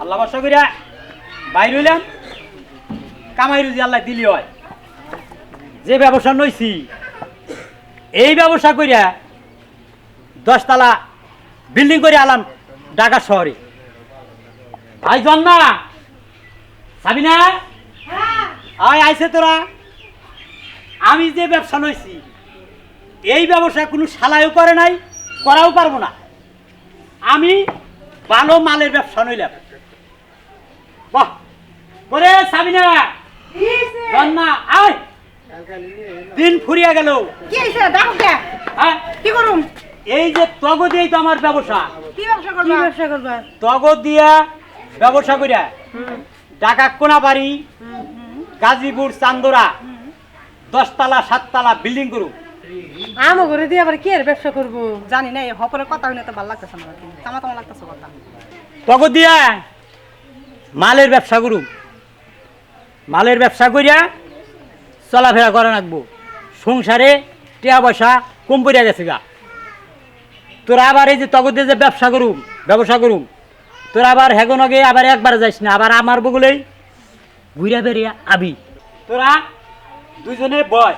আল্লাহ বর্ষা করিয়া বাইর হইলাম। কামাই রুজি আল্লাহ দিলি হয়। যে ব্যবসা নইছি, এই ব্যবসা করিয়া দশতলা বিল্ডিং করে আলাম ঢাকা শহরে। ভাই জন্না সাবিনা আয়, আইছে তোরা। আমি যে ব্যবসা নইছি, এই ব্যবসা কোনো সালাইও করে নাই, করাও পারব না। আমি ভালো মালের ব্যবসা নইলাম। বাহ। করে সাবিনা। আয়। দিন ফুরিয়া গেল। কি হইছে? ডাকো কে? হ্যাঁ। কি করুম? এই যে তগ দিয়েই তো আমার ব্যবসা। কি ব্যবসা করবা? কি ব্যবসা করবা? তগ দিয়া ব্যবসা করিয়া ঢাকা কোনাবাড়ি গাজীপুর চান্দোরা দশতলা সাততলা বিল্ডিং করু আমো করে দিয়ে আবার কি এর ব্যবসা করব? জানি না এই হপরের কথা হইলে তো ভালো লাগতেছে না কিন্তু তামা তামা লাগতেছে কথা। তগ দিয়া মালের ব্যবসা করু মালের ব্যবসা করিয়া চলাফেরা করা রাখব সংসারে টিয়া পয়সা কম পড়িয়া গেছে গা। তোরা আবার এই যে তগ দিয়ে যে ব্যবসা করুম ব্যবসা করুম তোরা আবার হেগন আগে আবার একবার যাইস না আবার আমার বগুলেই ঘুরা বেরিয়া আবি। তোরা দুজনে বয়।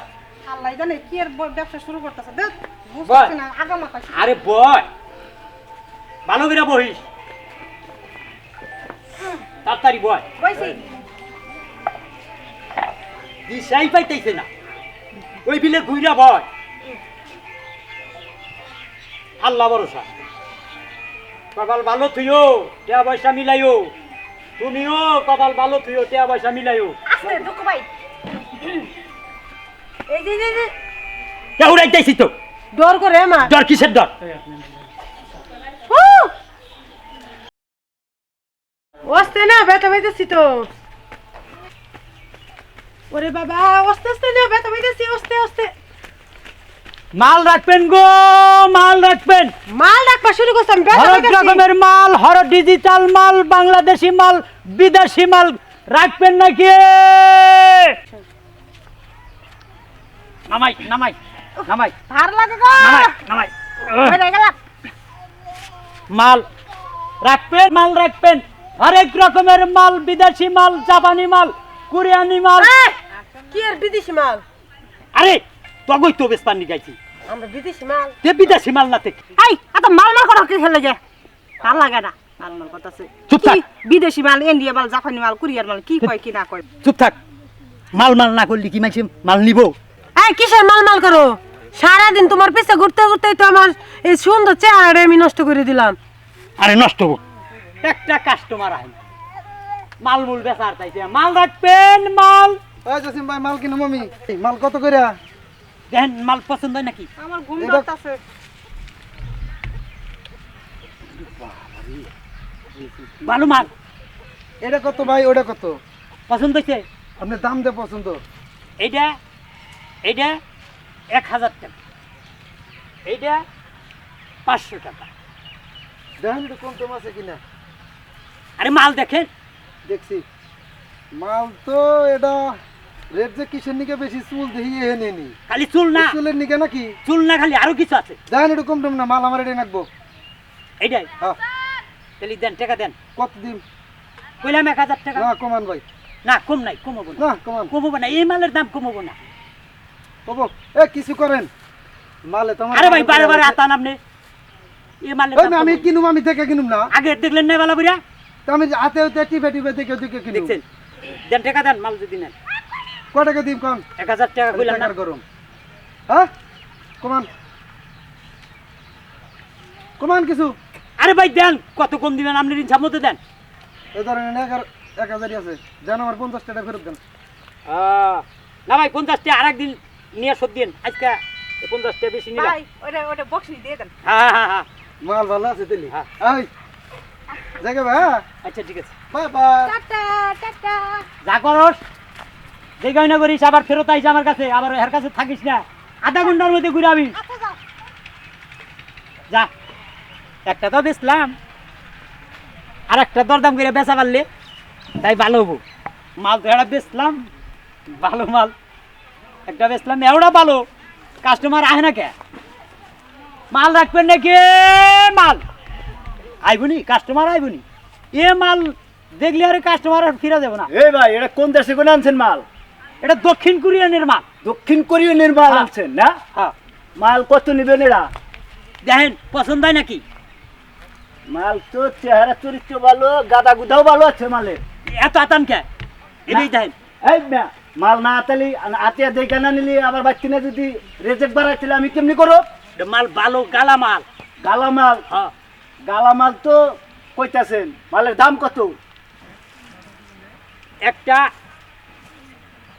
আল্লাহ জানে কি এর ব্যবসা শুরু করতেছে। দেখ বল। বুঝতেছি না আগা মাথা আরে বয়। ভালো করে বহিস। তাড়াতাড়ি বয়। বইছি। দিশাই পাইতেছে না। ওই বিলে ঘুইরা বয়। আল্লাহ ভরসা। কপাল ভালো থুইও টেয়া পয়সা মিলাইও। তুমিও কপাল ভালো থুইও টেয়া পয়সা মিলাইও। দুঃখ ভাই এই যে উড়াইতেছি তো? ডর করে আমার। ডর কিসের ডর। অস্তে না ব্যথা পাইতেছি তো। ওরে বাবা অস্তে অস্তে না ব্যথা পাইতেছি অস্তে অস্তে মাল রাখবেন গো মাল রাখবেন। মাল ডাকবা শুরু করছি আমি ব্যথা হরেক রকমের মাল হর ডিজিটাল মাল বাংলাদেশি মাল বিদেশি মাল রাখবেন নাকি? নামাই নামাই নামাই। ধার লাগে গো। নামাই নামাই। মাল রাখবেন মাল রাখবেন। হরেক রকমের মাল বিদেশি মাল জাপানি মাল কোরিয়ানি মাল। কি আর বিদেশি মাল? আরে তগই তো বেশ পানি গাইছি। আমরা বিদেশি মাল। তে বিদেশি মাল না থেকে এই এত মাল মাল কথা কি খেলে যে ভালো লাগে না। মাল মাল করতেছে চুপ থাক। বিদেশি মাল ইন্ডিয়া মাল জাপানি মাল কোরিয়ার মাল কি কয় কি না কয়? চুপ থাক। মাল মাল না করলি কি মাইছে মাল নিব। এই কিসের মাল মাল করো? সারাদিন তোমার পিছে ঘুরতে ঘুরতে তো আমার এই সুন্দর চেহারাটা আমি নষ্ট করে দিলাম। আরে নষ্ট হোক একটা কাস্টমার মাল মূল বেচার চাইছে মাল রাখবেন মাল। ওই জসিম ভাই মাল কিনুম মমি মাল কত করে দেখেন মাল পছন্দ হয় নাকি? আমার ঘুম ধরতাছে। ভালো মাল। এটা কত ভাই ওটা কত? পছন্দ হয়েছে আপনি দাম দে পছন্দ। এইটা এইটা এক হাজার টাকা। এইটা পাঁচশো টাকা। দেখেন একটু কম টম আছে কিনা। আরে মাল দেখেন। দেখছি। মাল তো এটা রেট যে কিসের নিকে বেশি চুল দেখি এ নেনি খালি চুল না। চুলের নিকে নাকি? চুল না খালি আরও কিছু আছে। দেখেন একটু কম না মাল আমার এটা নাকবো। এইটাই? হ্যাঁ। তাহলে দেন টাকা দেন। কত দিন কইলাম এক হাজার টাকা। না কমান ভাই। না কম নাই কমাবো না। না কমান। কমাবো না এই মালের দাম কমাবো না। কব এ কিছু করেন। মালে তো আমার আরে ভাই বারে বারে আতান আপনি এই না, আমি কমাবো। কিনুম আমি দেখে কিনুম না। আগে দেখলেন না বেলা বুড়া তো আমি হাতে হাতে টিপে টিপে দেখে দেখে কিনুম দেখছেন? দেন টাকা দেন মাল যদি নেন। ক টাকা দিম কন? এক হাজার টাকা কইলাম না। গরম। হ্যাঁ? কমান। কমান কিছু। আরে ভাই দেন কত কম দিবেন আপনি ইচ্ছা মতো দেন। এই ধরেন এক হাজারই আছে। যেন আমার পঞ্চাশ টাকা ফেরত দেন। আহ, না ভাই পঞ্চাশটা আর একদিন নিয়ে শোধ দিন। আজকে পঞ্চাশটা বেশি নিলাম। ভাই ওটা ওটা বক্সি দিয়ে দেন। হ্যাঁ হ্যাঁ হ্যাঁ মাল ভালো আছে হ্যাঁ। জায়গা ভাই আচ্ছা ঠিক আছে। Bye bye. টাটা টাটা। যা করস যে গয়না করিস আবার ফেরত আইস আমার কাছে আবার এর কাছে থাকিস না। আধা ঘণ্টার মধ্যে ঘুরে আবি আচ্ছা যা। একটা তো বেচলাম আর একটা দরদাম করে বেচা পারলে তাই ভালো হব। মাল তো একটা বেচলাম ভালো মাল। একটা বেচলাম এওটা ভালো। কাস্টমার আহে না কে? মাল রাখবেন নাকি? মাল। আইবনি কাস্টমার আইবনি। এ মাল দেখলে আর কাস্টমার আর ফিরে যাব না। এই ভাই এটা কোন দেশে কোন আনছেন মাল? এটা দক্ষিণ কোরিয়ানের মাল। দক্ষিণ কোরিয়ানের মাল হ্যাঁ। আনছেন না? হ্যাঁ। মাল কত নেবেন এরা? দেখেন পছন্দ হয় নাকি? মাল তো চেহারা চরিত্র ভালো গাদা গুদাও ভালো আছে মালে এত আতান কে? এটাই দেখেন। এই মাল না আতালি আতিয়া দেখে না নিলি আবার বাচ্চি না যদি রেজেক্ট বাড়াইছিলে আমি কেমনি করো মাল ভালো গালা মাল। গালা মাল? হ্যাঁ। গালা মাল তো কইতাছেন মালের দাম কত? একটা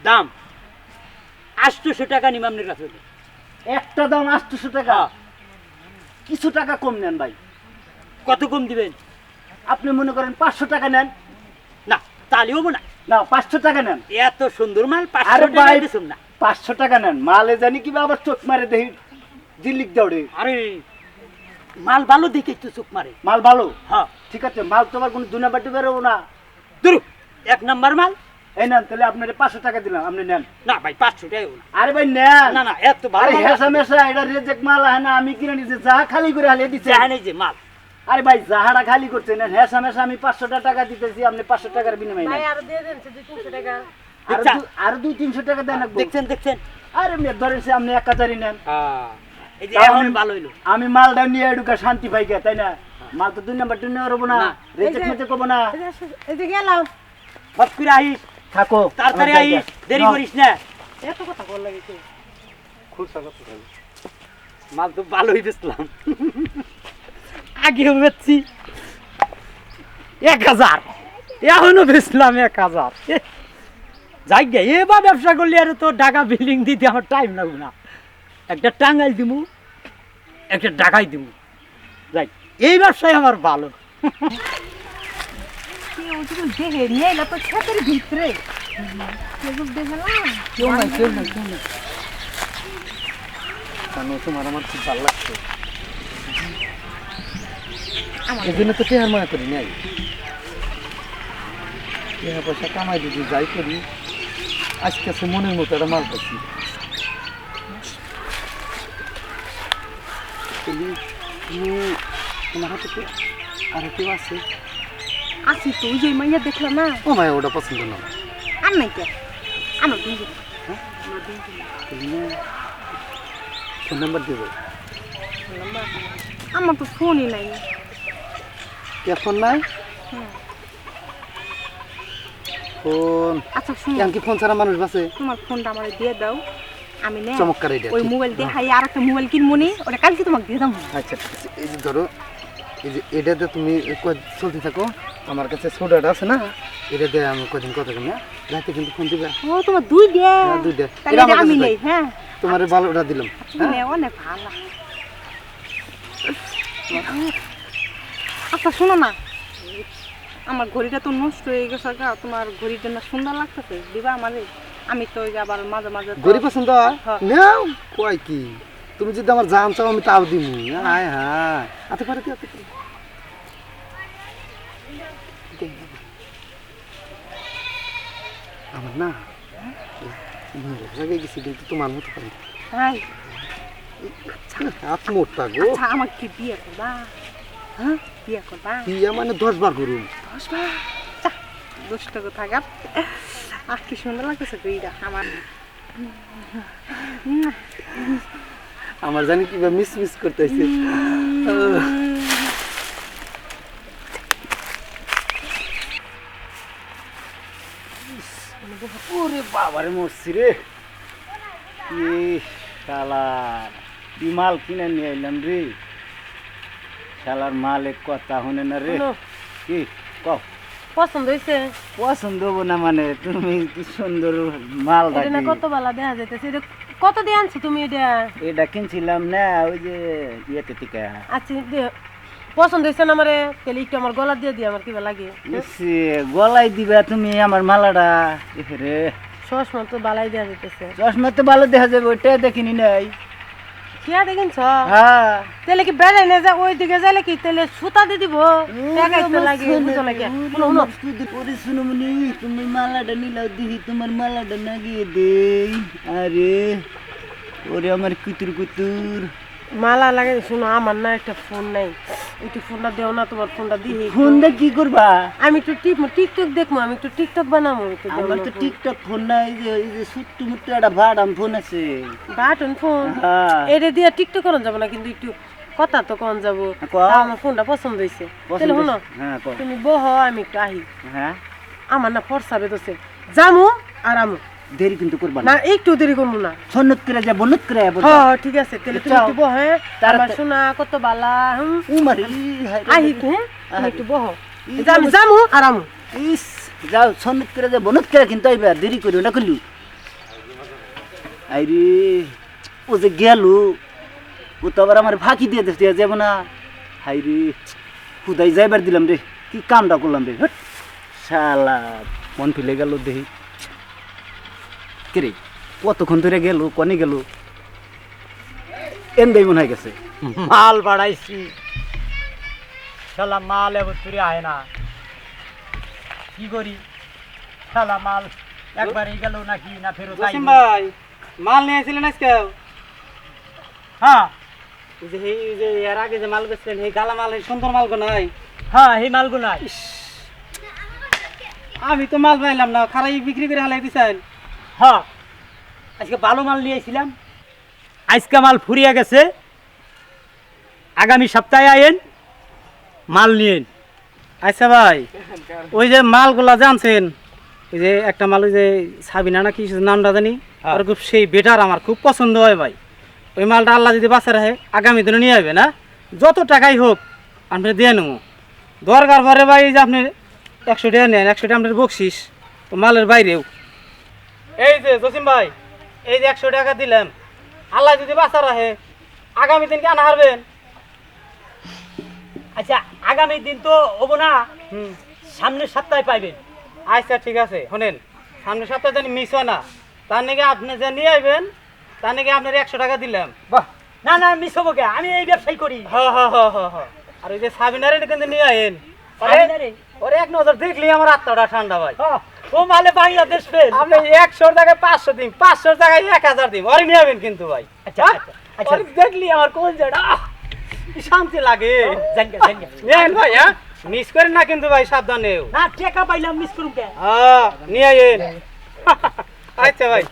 দাম আটশোশো টাকা নিম আপনার কাছে একটা দাম আটশোশো টাকা? হ্যাঁ। কিছু টাকা কম নেন ভাই। কত কম দিবেন? আপনি মনে করেন পাঁচশো টাকা নেন? না হব না। না পাঁচশো টাকা নেন। এত সুন্দর মাল পাঁচশো টাকা না। পাঁচশো টাকা নেন। মালে জানি কিবা আবার চোখ মারে দেহি দিল্লিক দৌড়ে আরে মাল ভালো দেখে একটু চোখ মারে। মাল ভালো? হ্যাঁ। ঠিক আছে মাল তোমার কোনো দুনা বাটি বেরোবো না। ধরু এক নাম্বার মাল। এই নেন তাহলে আপনার পাঁচশো টাকা দিলাম আপনি নেন। না ভাই পাঁচশো টাকা আরে ভাই নেন। না না এত ভালো হেসা মেসা এটা রেজেক মাল হয় না আমি কিনে নিছি যা খালি করে হালিয়ে দিচ্ছে এই যে মাল। আরে ভাই যাহারা খালি করছে নেন হেসা মেসা আমি পাঁচশো টাকা দিতেছি আপনি পাঁচশো টাকার বিনিময়ে নেন। আর দিয়ে দেন দুই তিনশো টাকা। আরও দুই তিনশো দেন দেখছেন দেখছেন। আরে মেয়ে ধরেন সে আপনি এক হাজারই নেন। এই যে এখন আমি- ভালো হইল। আমি মালটা নিয়ে ঢুকা শান্তি পাই গে তাই না? মাল তো দুই নাম্বার দুই নাম্বার না। না। রেজেক এই করব না। এই যে গেলাম। করে থাকো। তাড়াতাড়ি আইস দেরি করিস না। এত কথা বল লাগিছে মাল তো ভালোই বেচলাম আগেও বেচছি। এক হাজার। এখনও বেচলাম এক হাজার। যাই গে। এবার ব্যবসা করলে আর তো ঢাকা বিল্ডিং দিতে আমার টাইম লাগবে না। একটা টাঙ্গাই দিমু একটা ডাকাই দিমু। যাই এই ব্যবসায় আমার ভালো তোমার আমার খুব ভালো লাগছে। এই জন্য তো টেহার মায়া করি নাই। পয়সা কামাই দিদি যাই করি আজকে সে মনের মতো একটা মাল পাচ্ছি। তুমি তোমার হাতে তো আরও কেউ আছে। আসি তো ওই যে মাইয়া দেখলাম না? ও মায়া ওটা পছন্দ না আর নাই কে আনো দিন ফোন নাম্বার দেবো। আমার তো ফোনই নাই। কে ফোন নাই? ফোন আচ্ছা শুনো। এখন কি ফোন ছাড়া মানুষ বাসে তোমার ফোনটা আমার দিয়ে দাও। আমি নে চমৎকার এটা ওই মোবাইল দেখাই আর একটা মোবাইল কিনবো নি ওটা কালকে তোমাকে দিয়ে দাও আচ্ছা ঠিক আছে। এই যে ধরো এই যে এটাতে তুমি চলতে থাকো আমার কাছে সোডাটা আছে না এটা দিয়ে আমি কদিন কথা রাতে কিন্তু ফোন দিবে। ও তোমার দুই দিয়ে? হ্যাঁ, এটা আমি নেই হ্যাঁ। তোমার ভালোটা দিলাম। হ্যাঁ। নে, অনেক ভালো। আচ্ছা শোনো না। আমার ঘড়িটা তো নষ্ট হয়ে গেছে তোমার ঘড়িটা না সুন্দর লাগতেছে দিবা আমারে? আমি তো আবার মাঝে মাঝে তো- গরিব পছন্দ হয়? হ্যাঁ। নাও কয় কি? তুমি যদি আমার জান চাও আমি তাও দিমু। হায় হায় আতে পারে কি আতে পারে? আমার না জায়গায় গেছি কিন্তু তোমার মতো পারি হাত মোটটা গো। আচ্ছা কি বিয়ে করবা? হ্যাঁ বিয়ে করবা? বিয়া মানে দশ বার করুন। দশ বার? দুষ্ট কোথাকার আর কি সুন্দর লাগতেছে ঘড়িটা আমার। আমার জানি কিবা মিস মিস করতেছে। ওরে বাবারে মরছি রে। শালার কি মাল কিনে নিয়ে আইলাম রে। শালার মালে কথা শুনে না রে। কি কও। পছন্দ হয়েছে পছন্দ হব না মানে তুমি কি সুন্দর মাল এটা না কত বেলা দেখা যাইতেছে? এটা কত দিয়ে আনছো তুমি এটা? এটা কিনছিলাম না ওই যে ইয়েতে থেকে। আচ্ছা পছন্দ হয়েছে না আমারে? তাহলে একটু আমার গলা দিয়ে দিয়ে আমার কিবা লাগে? গলায় দিবা তুমি আমার মালাটা। রে। চশমা তো বালাই দেওয়া যাইতেছে। চশমা তো ভালো দেখা যাবে ওইটা দেখিনি নাই। কিয়া দেখিনছ? হ্যাঁ। তাহলে কি বেড়ে নে যা ওই দিকে যাইলে কি তাহলে সুতা দিয়ে দিব? টাকাই তো লাগে বুঝো না কি? শুনো শুনো। পরে শুনো মনি তুমি মালাটা নিলাও দিহি তোমার মালাটা নাগিয়ে দেই। আরে ওরে আমার কুতুর কুতুর। মালা লাগে শোনো আমার না একটা ফোন নাই। একটু ফোনটা দেও না তোমার ফোনটা দিয়ে ফোন দিয়ে কি করবা? আমি একটু টিপ টিকটক দেখব আমি একটু টিকটক বানাবো আমার তো টিকটক ফোন নাই যে এই যে সুট্টু মুট্টু একটা ভাড়াম ফোন আছে। বাটন ফোন হ্যাঁ। এটা দিয়ে টিকটক করা যাবে না কিন্তু একটু কথা তো কন যাব। কও। আমার ফোনটা পছন্দ হয়েছে। তাহলে শোনো? হ্যাঁ। তুমি বহ আমি একটু আহি। হ্যাঁ। আমার না ফর্সা বেদছে জামু আর আমু। দেরি কিন্তু করবা না। একটু দেরি করব না। সন্নত করে যা বনত করে যাব হ্যাঁ ঠিক আছে তাহলে তুমি একটু বহ হ্যাঁ। আমার শোনা কত বালা হুম? উমারি আহি হ্যাঁ একটু বহ। ই এই যে আমি জামু আর আমু ইস যাও সন্নত করে যা বনত করে কিন্তু আইবা। দেরি করিও না করলু আইরে ও যে গেল ও তো আবার আমার ফাঁকি দিয়ে দিয়ে যাব না। হাই রে খুদাই যাইবার দিলাম রে। কি কামটা করলাম রে শালা মন ফিলে গেল দেখি কিরে কতক্ষণ ধরে গেল কনে গেল? এন্দাই মনে হয় গেছে। মাল বাড়াইছি। শালা মাল এবছরে আয় না। কি করি? শালা মাল একবারই গেল নাকি না ফেরত জসিম ভাই মাল নিয়ে আসছিলেন আজকে? হ্যাঁ। যে এই যে এর আগে যে মাল বেচলেন এই গালা মাল এই সুন্দর মাল গো নাই? হ্যাঁ এই মালগুলো নাই। আমি তো মাল পাইলাম না খারাই বিক্রি করে হালাই দিছেন? হ্যাঁ আজকে ভালো মাল নিয়েছিলাম আজকে মাল ফুরিয়ে গেছে। আগামী সপ্তাহে আইন মাল নিয়েন আচ্ছা ভাই ওই যে মালগুলা জানছেন ওই যে একটা মাল ওই যে সাবিনা না কি নামটা জানি আর খুব সেই বেটার আমার খুব পছন্দ হয় ভাই। ওই মালটা আল্লাহ যদি বাঁচা রাখে আগামী দিনে নিয়ে আসবে না? যত টাকাই হোক আপনি দিয়ে নেব। দরকার পরে ভাই যে আপনি একশো টাকা নেন একশো টাকা আপনার বকশিস ও মালের বাইরেও। এই যে জসিম ভাই এই যে একশো টাকা দিলাম। আল্লাহ যদি বাঁচা রাখে আগামী দিন কেন হারবেন? আচ্ছা আগামী দিন তো হব না সামনের সপ্তাহে পাইবেন। আচ্ছা ঠিক আছে শোনেন সামনে সপ্তাহে জানি মিস হয় না। তার নাকি আপনি যে নিয়ে আসবেন তার নাকি আপনার একশো টাকা দিলাম। বাহ না না মিস হব কে? আমি এই ব্যবসায় করি। হ হ হ হ হ আর ওই যে সাবিনারে কিন্তু নিয়ে আইন? ওরে এক নজর দেখলি আমার আত্মাটা ঠান্ডা ভাই। হ্যাঁ, ও মালে বাংলাদেশ ফেল। আপনি একশোর জায়গায় পাঁচশো দিন পাঁচশোর জায়গায় এক হাজার দিন ওরে নিয়ে কিন্তু ভাই। আচ্ছা, হ্যাঁ? আচ্ছা, আচ্ছা। দেখলি আমার কোন জায়গা শান্তি লাগে। নেন ভাই হ্যাঁ? মিস করেন না কিন্তু ভাই সাবধানেও না টাকা পাইলাম মিস করুন কে? হ্যাঁ নিয়ে আইন আচ্ছা ভাই।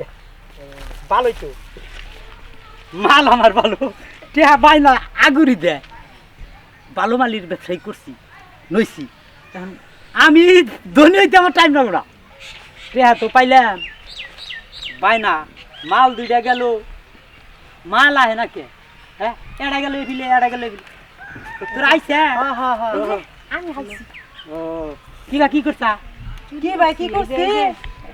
ভালোই তো মাল আমার ভালো। টেহা বাইলা আগুরি দেয় ভালো মালির ব্যবসায়ী করছি নইছি। এখন আমি ধনী হইতে আমার টাইম লাগবে না। রেহা তো পাইলাম। বাইনা মাল দুইটা গেল। মাল আহে না কে? হ্যাঁ? এড়া গেল এফিলে এড়া গেল এফিলে তোর আইসা আমি হাসি ও। কিবা কি করছা? কি ভাই কি করছি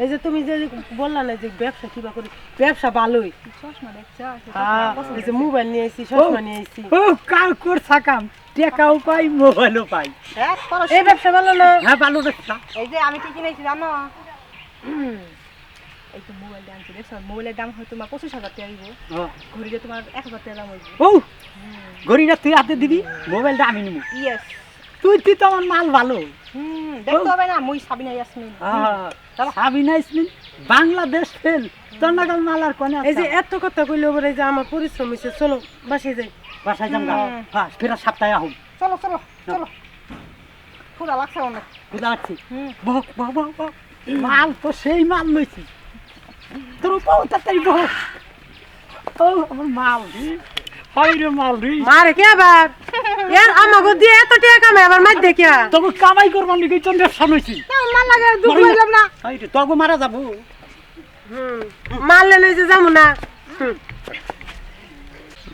এই যে তুমি যে বললা না যে ব্যবসা কিবা করি ব্যবসা ভালোই। হ্যাঁ এই যে মোবাইল নিয়ে এসেছি চশমা নিয়ে এসেছি ও কাল করছা কাম টেকাও পাই মোবাইলও পাই। হ্যাঁ এই ব্যবসা ভালো না? হ্যাঁ ভালো ব্যবসা। এই যে আমি কি কিনেছি জানো? এই তো মোবাইলটা আনছি দেখছ মোবাইলের দাম হয়তো তোমার পঁচিশ হাজার টাকা দিব ঘড়িটা তোমার এক হাজার টাকা দাম হইব। ও ঘড়িটা তুই হাতে দিবি? মোবাইলটা আমি নিবো ইয়েস তুই তুই তো আমার মাল ভালো। হুম দেখতে হবে না মুই সাবিনা ইয়াসমিন। সাবিনা ইসমিন বাংলাদেশ ফেল। তোর নাগাল মাল আর কোনে এই যে এত কথা কইলে এই যে আমার পরিশ্রম হয়েছে চলো বাসায় যাই। বাসায় যাম গা। হ্যাঁ ফেরা সপ্তাহে আহুম চলো চলো চলো। ক্ষুদা লাগছে অনেক। বুঝা বহ বহ বহ। মাল তো সেই মাল লইছি। তোর পাও তাড়াতাড়ি বহ ও আমার মাল। রে হয় রে মাল রে। মারে কে আবার? এর দিয়ে এত টাকা কামে আবার দেখিয়া। তবে কামাই করবার লিগে চন্দ্র ব্যবসা লইছি মার লাগে দুঃখ হইলাম না। রে মারা যাব। হুম মারলে যে না।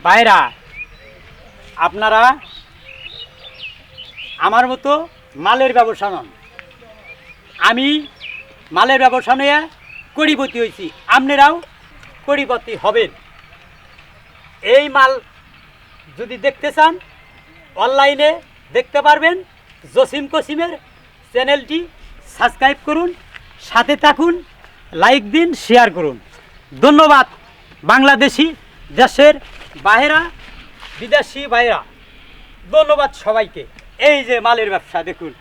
ভাইরা আপনারা আমার মতো মালের ব্যবসা নন। আমি মালের ব্যবসা নিয়ে কড়িপতি হয়েছি আপনারাও কড়িপতি হবেন। এই মাল যদি দেখতে চান অনলাইনে দেখতে পারবেন জসিম কসিমের চ্যানেলটি সাবস্ক্রাইব করুন, সাথে থাকুন, লাইক দিন, শেয়ার করুন। ধন্যবাদ, বাংলাদেশি দেশের বাহেরা, বিদেশি বাইরা ধন্যবাদ সবাইকে। এই যে মালের ব্যবসা, দেখুন।